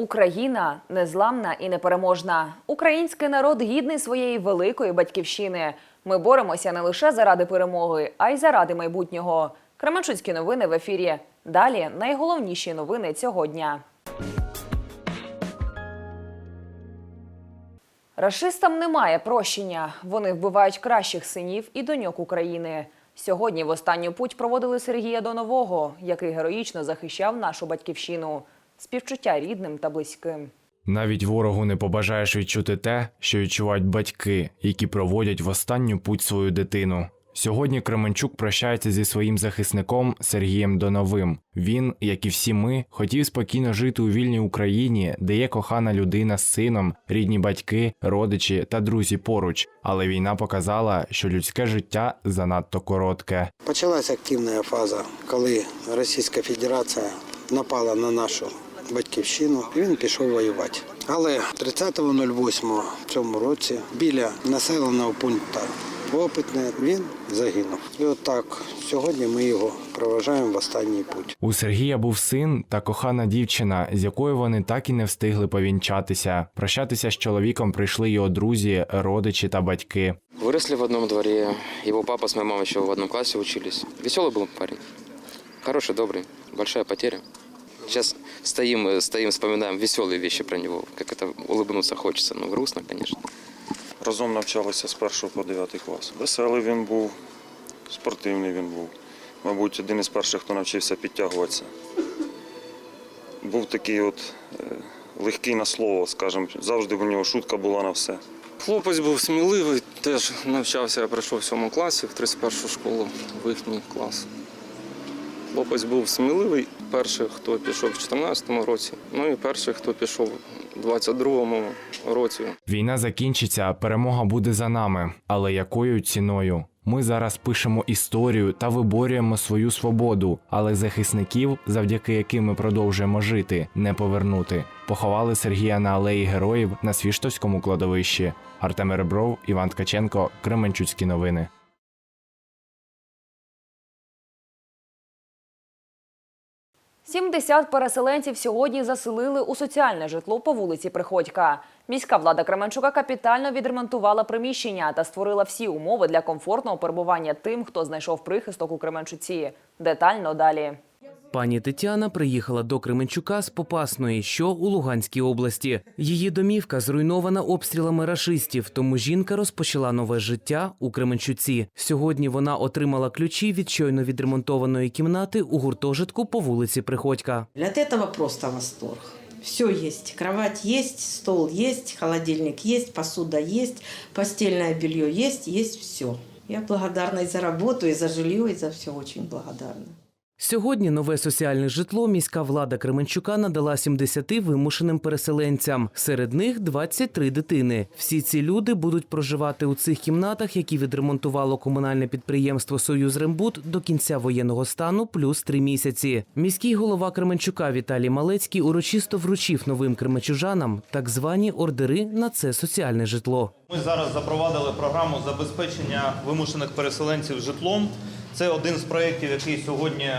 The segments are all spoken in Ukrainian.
Україна незламна і непереможна. Український народ гідний своєї великої батьківщини. Ми боремося не лише заради перемоги, а й заради майбутнього. Кременчуцькі новини в ефірі. Далі найголовніші новини цього дня. Рашистам немає прощення. Вони вбивають кращих синів і доньок України. Сьогодні в останню путь проводили Сергія Донового, який героїчно захищав нашу батьківщину. Співчуття рідним та близьким. Навіть ворогу не побажаєш відчути те, що відчувають батьки, які проводять в останню путь свою дитину. Сьогодні Кременчук прощається зі своїм захисником Сергієм Доновим. Він, як і всі ми, хотів спокійно жити у вільній Україні, де є кохана людина з сином, рідні батьки, родичі та друзі поруч. Але війна показала, що людське життя занадто коротке. Почалася активна фаза, коли Російська Федерація напала на нашу батьківщину, і він пішов воювати. Але 30.08 в цьому році біля населеного пункту Опитне він загинув. І от так сьогодні ми його проважаємо в останній путь. У Сергія був син та кохана дівчина, з якою вони так і не встигли повінчатися. Прощатися з чоловіком прийшли його друзі, родичі та батьки. Выросли в одном дворе. Его папа с моей мамой еще в одном классе учились. Веселый был парень. Хороший, добрый. Большая потеря. Сейчас стоим, э, стоим, вспоминаем веселые вещи про него. Как это улыбнуться хочется. Ну, грустно, конечно. Разом навчалися з 1 по 9 клас. Веселий він був, спортивний він був. Мабуть, один із перших, хто навчився підтягуватися. Був такий от е, легкий на слово, скажімо, завжди в нього шутка була на все. Хлопець був сміливий, теж навчався, я прийшов в 7 класі, в 31 школу, в їхній клас. Хлопець був сміливий, перший, хто пішов в 14 році, ну і перший, хто пішов у 22 році. Війна закінчиться, перемога буде за нами. Але якою ціною? Ми зараз пишемо історію та виборюємо свою свободу, але захисників, завдяки яким ми продовжуємо жити, не повернути. Поховали Сергія на алеї героїв на Свіштовському кладовищі. Артем Ребров, Іван Ткаченко, Кременчуцькі новини. – 70 переселенців сьогодні заселили у соціальне житло по вулиці Приходька. Міська влада Кременчука капітально відремонтувала приміщення та створила всі умови для комфортного перебування тим, хто знайшов прихисток у Кременчуці. Детально далі. Пані Тетяна приїхала до Кременчука з Попасної, що у Луганській області. Її домівка зруйнована обстрілами рашистів, тому жінка розпочала нове життя у Кременчуці. Сьогодні вона отримала ключі від щойно відремонтованої кімнати у гуртожитку по вулиці Приходька. От этого просто восторг. Все есть. Кровать есть, стол есть, холодильник есть, посуда есть, постельное белье есть, есть все. Я благодарна и за работу, и за жилье, и за все очень благодарна. Сьогодні нове соціальне житло міська влада Кременчука надала 70 вимушеним переселенцям. Серед них 23 дитини. Всі ці люди будуть проживати у цих кімнатах, які відремонтувало комунальне підприємство Союз Рембут до кінця воєнного стану плюс три місяці. Міський голова Кременчука Віталій Малецький урочисто вручив новим кременчужанам так звані ордери на це соціальне житло. Ми зараз запровадили програму забезпечення вимушених переселенців житлом. Це один з проєктів, який сьогодні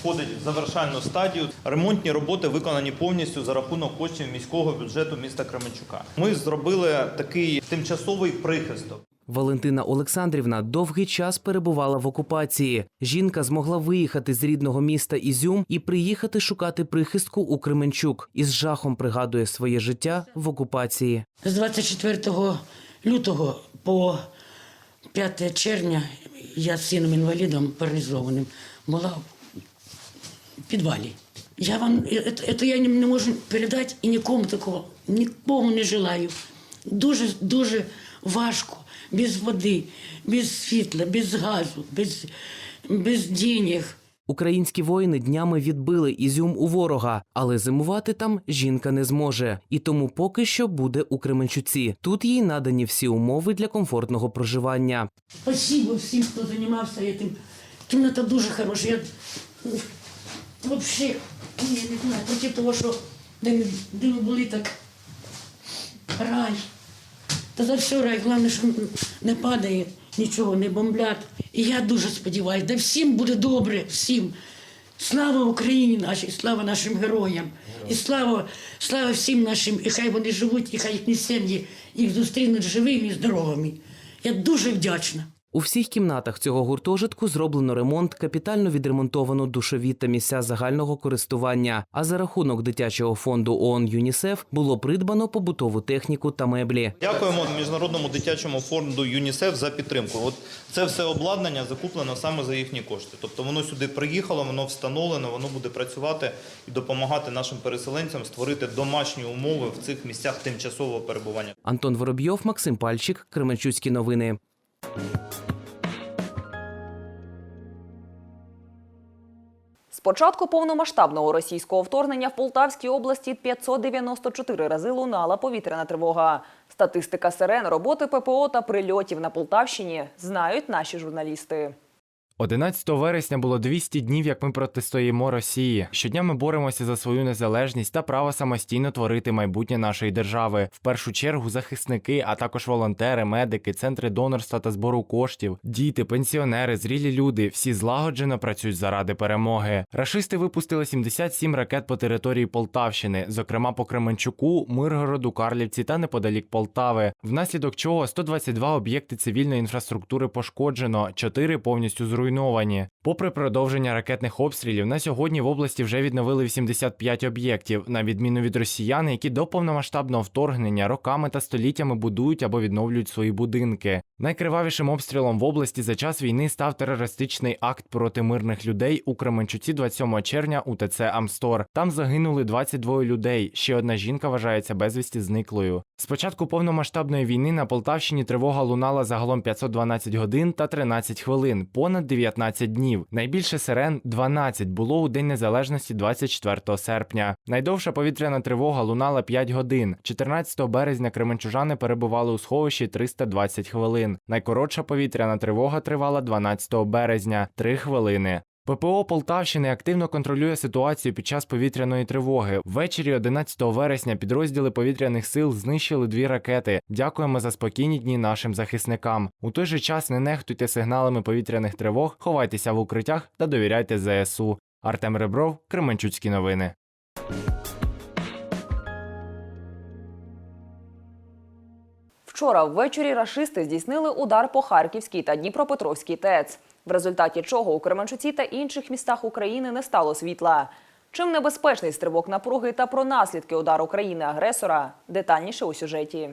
входить в завершальну стадію. Ремонтні роботи виконані повністю за рахунок коштів міського бюджету міста Кременчука. Ми зробили такий тимчасовий прихисток. Валентина Олександрівна довгий час перебувала в окупації. Жінка змогла виїхати з рідного міста Ізюм і приїхати шукати прихистку у Кременчук. Із жахом пригадує своє життя в окупації. З 24 лютого по 5 червня я з сином інвалідом паралізованим була в підвалі. Я вам це, це я не можу передати і нікому такого, нікому не желаю. Дуже дуже важко, без води, без світла, без газу, без, без денег. Українські воїни днями відбили Ізюм у ворога, але зимувати там жінка не зможе. І тому поки що буде у Кременчуці. Тут їй надані всі умови для комфортного проживання. Спасибо всім, хто займався цим. Кімната дуже хороша. Я взагалі, не знаю, проти того, що де були так рай. Та за все рай, головне, що не падає, нічого, не бомблять. І я дуже сподіваюся, де всім буде добре, всім. Слава Україні нашій, слава нашим героям. І слава, слава всім нашим, і хай вони живуть, і хай їхні сім'ї їх зустрінуть живими і здоровими. Я дуже вдячна. У всіх кімнатах цього гуртожитку зроблено ремонт, капітально відремонтовано душові та місця загального користування. А за рахунок дитячого фонду ООН ЮНІСЕФ було придбано побутову техніку та меблі. Дякуємо міжнародному дитячому фонду ЮНІСЕФ за підтримку. От це все обладнання закуплено саме за їхні кошти. Тобто воно сюди приїхало, воно встановлено, воно буде працювати і допомагати нашим переселенцям створити домашні умови в цих місцях тимчасового перебування. Антон Воробйов, Максим Пальчик, Кременчуцькі новини. З початку повномасштабного російського вторгнення в Полтавській області 594 рази лунала повітряна тривога. Статистика сирен, роботи ППО та прильотів на Полтавщині знають наші журналісти. 11 вересня було 200 днів, як ми протистоїмо Росії. Щодня ми боремося за свою незалежність та право самостійно творити майбутнє нашої держави. В першу чергу захисники, а також волонтери, медики, центри донорства та збору коштів, діти, пенсіонери, зрілі люди всі злагоджено працюють заради перемоги. Рашисти випустили 77 ракет по території Полтавщини, зокрема по Кременчуку, Миргороду, Карлівці та неподалік Полтави. Внаслідок чого 122 об'єкти цивільної інфраструктури пошкоджено, 4 повністю зруйновані. Попри продовження ракетних обстрілів, на сьогодні в області вже відновили 85 об'єктів, на відміну від росіян, які до повномасштабного вторгнення роками та століттями будують або відновлюють свої будинки. Найкривавішим обстрілом в області за час війни став терористичний акт проти мирних людей у Кременчуці 27 червня у ТЦ Амстор. Там загинули 22 людей. Ще одна жінка вважається безвісті зниклою. З початку повномасштабної війни на Полтавщині тривога лунала загалом 512 годин та 13 хвилин, понад 19 днів. Найбільше сирен 12 було у День Незалежності 24 серпня. Найдовша повітряна тривога лунала 5 годин. 14 березня кременчужани перебували у сховищі 320 хвилин. Найкоротша повітряна тривога тривала 12 березня 3 хвилини. ППО Полтавщини активно контролює ситуацію під час повітряної тривоги. Ввечері 11 вересня підрозділи повітряних сил знищили дві ракети. Дякуємо за спокійні дні нашим захисникам. У той же час не нехтуйте сигналами повітряних тривог, ховайтеся в укриттях та довіряйте ЗСУ. Артем Ребров, Кременчуцькі новини. Вчора ввечері рашисти здійснили удар по Харківській та Дніпропетровській ТЕЦ, в результаті чого у Кременчуці та інших містах України не стало світла. Чим небезпечний стрибок напруги та про наслідки удару країни-агресора – детальніше у сюжеті.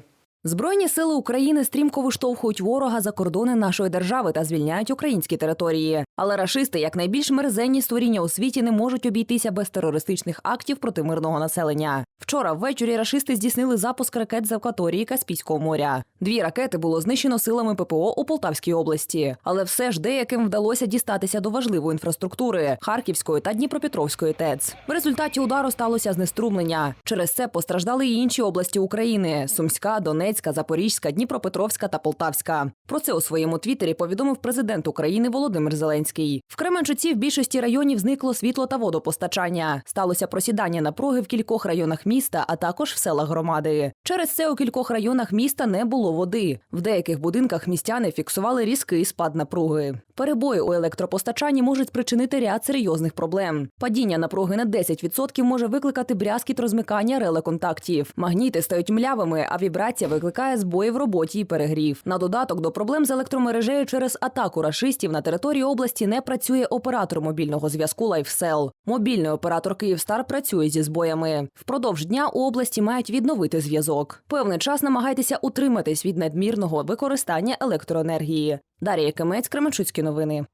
Збройні сили України стрімко виштовхують ворога за кордони нашої держави та звільняють українські території. Але рашисти, як найбільш мерзенні створіння у світі, не можуть обійтися без терористичних актів проти мирного населення. Вчора ввечері рашисти здійснили запуск ракет з акваторії Каспійського моря. Дві ракети було знищено силами ППО у Полтавській області, але все ж деяким вдалося дістатися до важливої інфраструктури Харківської та Дніпропетровської ТЕЦ. В результаті удару сталося знеструмлення. Через це постраждали і інші області України: Сумська, Донецька, Запорізька, Дніпропетровська та Полтавська. Про це у своєму твіттері повідомив президент України Володимир Зеленський. В Кременчуці в більшості районів зникло світло та водопостачання. Сталося просідання напруги в кількох районах міста, а також в селах громади. Через це у кількох районах міста не було води. В деяких будинках містяни фіксували різкий спад напруги. Перебої у електропостачанні можуть спричинити ряд серйозних проблем. Падіння напруги на 10% може викликати брязкіт розмикання реле-контактів. Магніти стають млявими, а вібрація викликає збої в роботі і перегрів. На додаток до проблем з електромережею через атаку рашистів на території області не працює оператор мобільного зв'язку Лайфсел. Мобільний оператор Київстар працює зі збоями. Впродовж дня у області мають відновити зв'язок. Певний час намагайтеся утриматись від надмірного використання електроенергії. Дар'я Кемець, Кременчуцькі новини.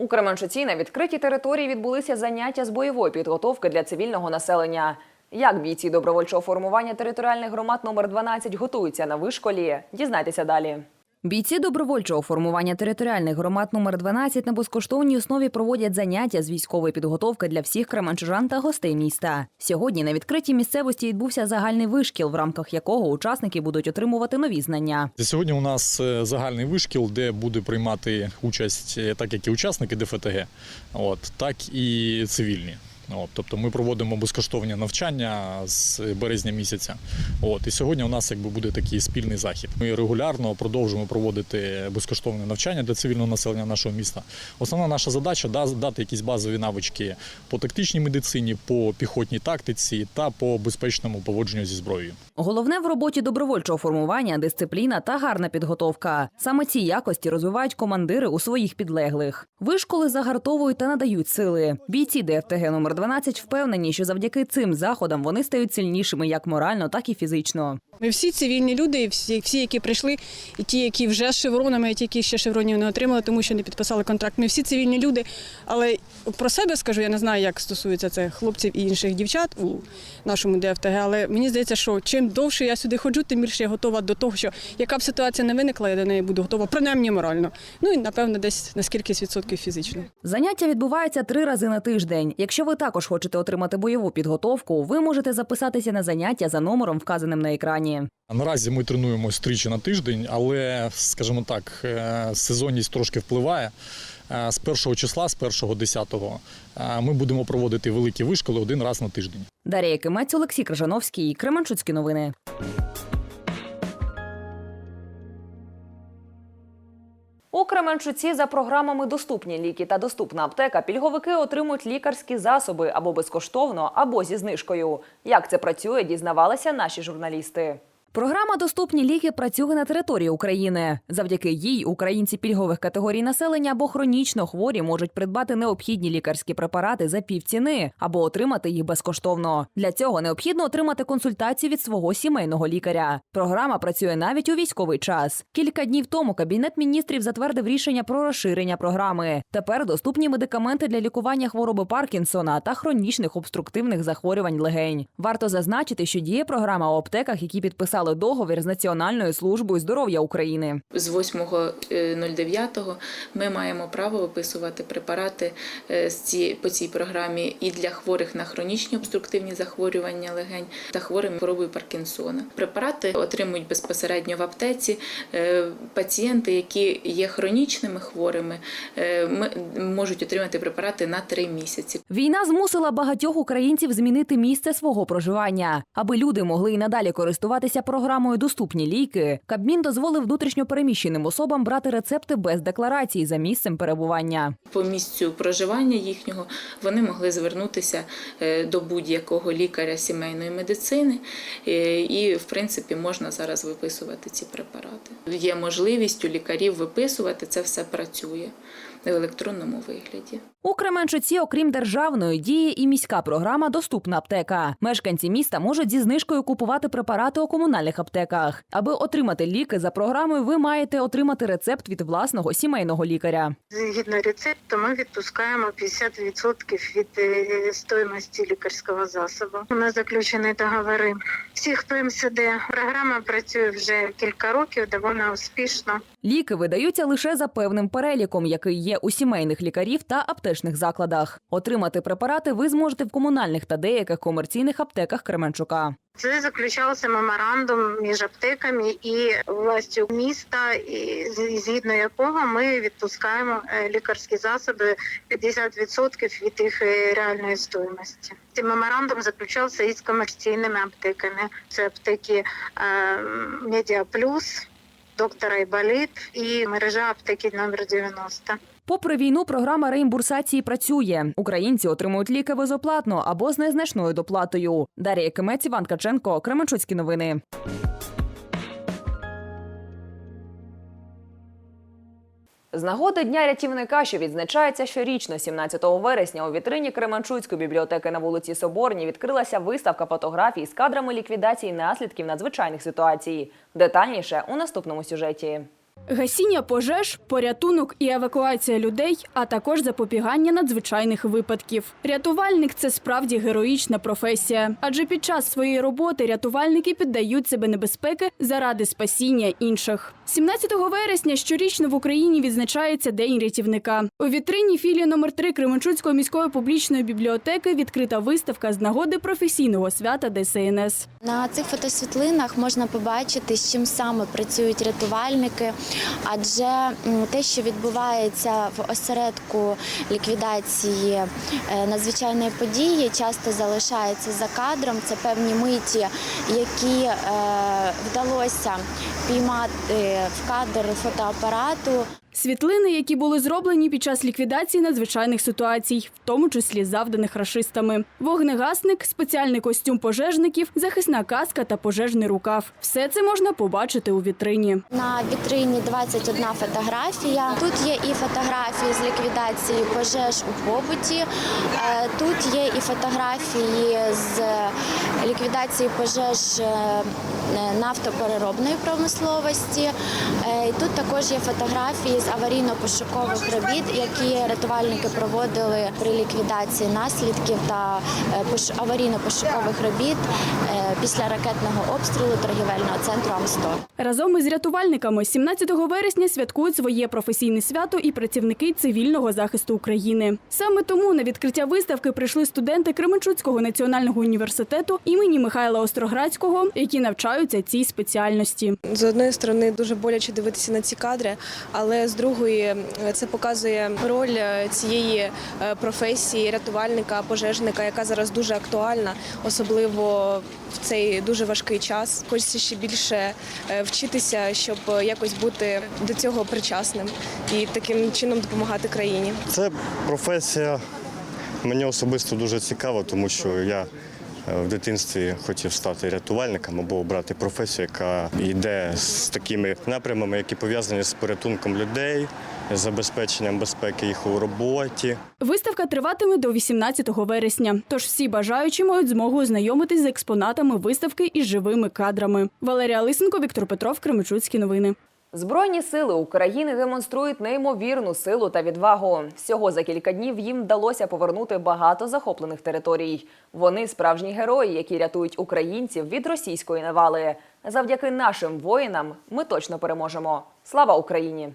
У Кременчуці на відкритій території відбулися заняття з бойової підготовки для цивільного населення. Як бійці добровольчого формування територіальних громад номер 12 готуються на вишколі? Дізнайтеся далі. Бійці добровольчого формування територіальних громад номер 12 на безкоштовній основі проводять заняття з військової підготовки для всіх кременчужан та гостей міста. Сьогодні на відкритій місцевості відбувся загальний вишкіл, в рамках якого учасники будуть отримувати нові знання. Сьогодні у нас е, загальний вишкіл, де буде приймати участь е, так як і учасники ДФТГ, от, так і цивільні. От, тобто ми проводимо безкоштовні навчання з березня місяця. От, і сьогодні у нас якби буде такий спільний захід. Ми регулярно продовжуємо проводити безкоштовне навчання для цивільного населення нашого міста. Основна наша задача дати якісь базові навички по тактичній медицині, по піхотній тактиці та по безпечному поводженню зі зброєю. Головне в роботі добровольчого формування дисципліна та гарна підготовка. Саме ці якості розвивають командири у своїх підлеглих. Вишколи загартовують та надають сили. Бійці ДФТГ номер 12 впевнені, що завдяки цим заходам вони стають сильнішими як морально, так і фізично. Ми всі цивільні люди, всі, всі, які прийшли, і ті, які вже з шевронами, і ті, які ще шевронів не отримали, тому що не підписали контракт. Ми всі цивільні люди. Але про себе скажу, я не знаю, як стосується це хлопців і інших дівчат у нашому ДФТГ. Але мені здається, що чим довше я сюди ходжу, тим більше я готова до того, що яка б ситуація не виникла, я до неї буду готова, принаймні морально. Ну і напевно, десь на скільки відсотків фізично. Заняття відбуваються три рази на тиждень. Якщо ви також хочете отримати бойову підготовку, ви можете записатися на заняття за номером, вказаним на екрані. Наразі ми тренуємось тричі на тиждень, але, скажімо так, е, сезонність трошки впливає. Е, З першого числа, з першого десятого, е, ми будемо проводити великі вишколи один раз на тиждень. Дар'я Якимець, Олексій Крижановський, Кременчуцькі новини. У Кременчуці за програмами Доступні ліки та доступна аптека пільговики отримують лікарські засоби або безкоштовно, або зі знижкою. Як це працює, дізнавалися наші журналісти. Програма Доступні ліки працює на території України. Завдяки їй українці пільгових категорій населення або хронічно хворі можуть придбати необхідні лікарські препарати за півціни або отримати їх безкоштовно. Для цього необхідно отримати консультацію від свого сімейного лікаря. Програма працює навіть у військовий час. Кілька днів тому кабінет міністрів затвердив рішення про розширення програми. Тепер доступні медикаменти для лікування хвороби Паркінсона та хронічних обструктивних захворювань легень. Варто зазначити, що діє програма у аптеках, які підписали договір з Національною службою здоров'я України. З 8.09 ми маємо право виписувати препарати е, з ці- по цій програмі і для хворих на хронічні обструктивні захворювання легень та хворим хворобою Паркінсона. Препарати отримують безпосередньо в аптеці е, пацієнти, які є хронічними хворими, е, ми- можуть отримати препарати на 3 місяці. Війна змусила багатьох українців змінити місце свого проживання, аби люди могли і надалі користуватися програмою Доступні ліки. Кабмін дозволив внутрішньопереміщеним особам брати рецепти без декларації за місцем перебування. по місцю проживання їхнього вони могли звернутися е, до будь-якого лікаря сімейної медицини, е, і в принципі можна зараз виписувати ці препарати. Є можливість у лікарів виписувати, це все працює в електронному вигляді. У Кременчуці, окрім державної, діє і міська програма Доступна аптека. Мешканці міста можуть зі знижкою купувати препарати у комунальних аптеках. Аби отримати ліки за програмою, ви маєте отримати рецепт від власного сімейного лікаря. Згідно рецепту, ми відпускаємо 50% від е, стоїмості лікарського засобу. У нас заключені договори всіх ПМСД. Програма працює вже кілька років, доволі успішно. Ліки видаються лише за певним переліком, який є у сімейних лікарів та аптечних закладах. Отримати препарати ви зможете в комунальних та деяких комерційних аптеках Кременчука. Це заключався меморандум між аптеками і властю міста, і згідно якого ми відпускаємо е, лікарські засоби 50% від їх е, реальної стоїмості. Цей меморандум заключався із комерційними аптеками. Це аптеки е, Медіа Плюс, доктора Айболіт і мережа аптеки номер 90. Попри війну, програма реімбурсації працює. Українці отримують ліки безоплатно або з незначною доплатою. Дар'я Кимець, Іван Каченко, Кременчуцькі новини. З нагоди Дня рятівника, що відзначається щорічно, 17 вересня, у вітрині Кременчуцької бібліотеки на вулиці Соборній відкрилася виставка фотографій з кадрами ліквідації наслідків надзвичайних ситуацій. Детальніше у наступному сюжеті. Гасіння пожеж, порятунок і евакуація людей, а також запобігання надзвичайних випадків. Рятувальник це справді героїчна професія, адже під час своєї роботи рятувальники піддають себе небезпеки заради спасіння інших. 17 вересня щорічно в Україні відзначається День рятівника. У вітрині філії номер 3 Кременчуцької міської публічної бібліотеки відкрита виставка з нагоди професійного свята ДСНС. На цих фотосвітлинах можна побачити, з чим саме працюють рятувальники, адже те, що відбувається в осередку ліквідації е, надзвичайної події, часто залишається за кадром. Це певні миті, які е, вдалося піймати в кадр фотоапарату. Світлини, які були зроблені під час ліквідації надзвичайних ситуацій, в тому числі завданих рашистами. Вогнегасник, спеціальний костюм пожежників, захисна каска та пожежний рукав. Все це можна побачити у вітрині. На вітрині 21 фотографія. Тут є і фотографії з ліквідації пожеж у побуті. Е, Тут є і фотографії з ліквідації пожеж е, нафтопереробної промисловості. Е, Тут також є фотографії з аварійно-пошукових робіт, які рятувальники проводили при ліквідації наслідків та е, аварійно-пошукових робіт е, після ракетного обстрілу торгівельного центру Амстор. Разом із рятувальниками 17 вересня святкують своє професійне свято і працівники цивільного захисту України. Саме тому на відкриття виставки прийшли студенти Кременчуцького національного університету імені Михайла Остроградського, які навчаються цій спеціальності. З одної сторони дуже боляче дивитися на ці кадри, але з другої це показує роль е, цієї е, професії рятувальника, пожежника, яка зараз дуже актуальна, особливо в цей дуже важкий час. Хочеться ще більше е, вчитися, щоб якось бути до цього причасним і таким чином допомагати країні. Це професія мені особисто дуже цікава, тому що я в дитинстві хотів стати рятувальником або обрати професію, яка йде з такими напрямами, які пов'язані з порятунком людей, забезпеченням безпеки їх у роботі. Виставка триватиме до 18 вересня. Тож всі бажаючі мають змогу ознайомитись з експонатами виставки і живими кадрами. Валерія Лисенко, Віктор Петров, Кременчуцькі новини. Збройні сили України демонструють неймовірну силу та відвагу. Всього за кілька днів їм вдалося повернути багато захоплених територій. Вони справжні герої, які рятують українців від російської навали. Завдяки нашим воїнам ми точно переможемо. Слава Україні!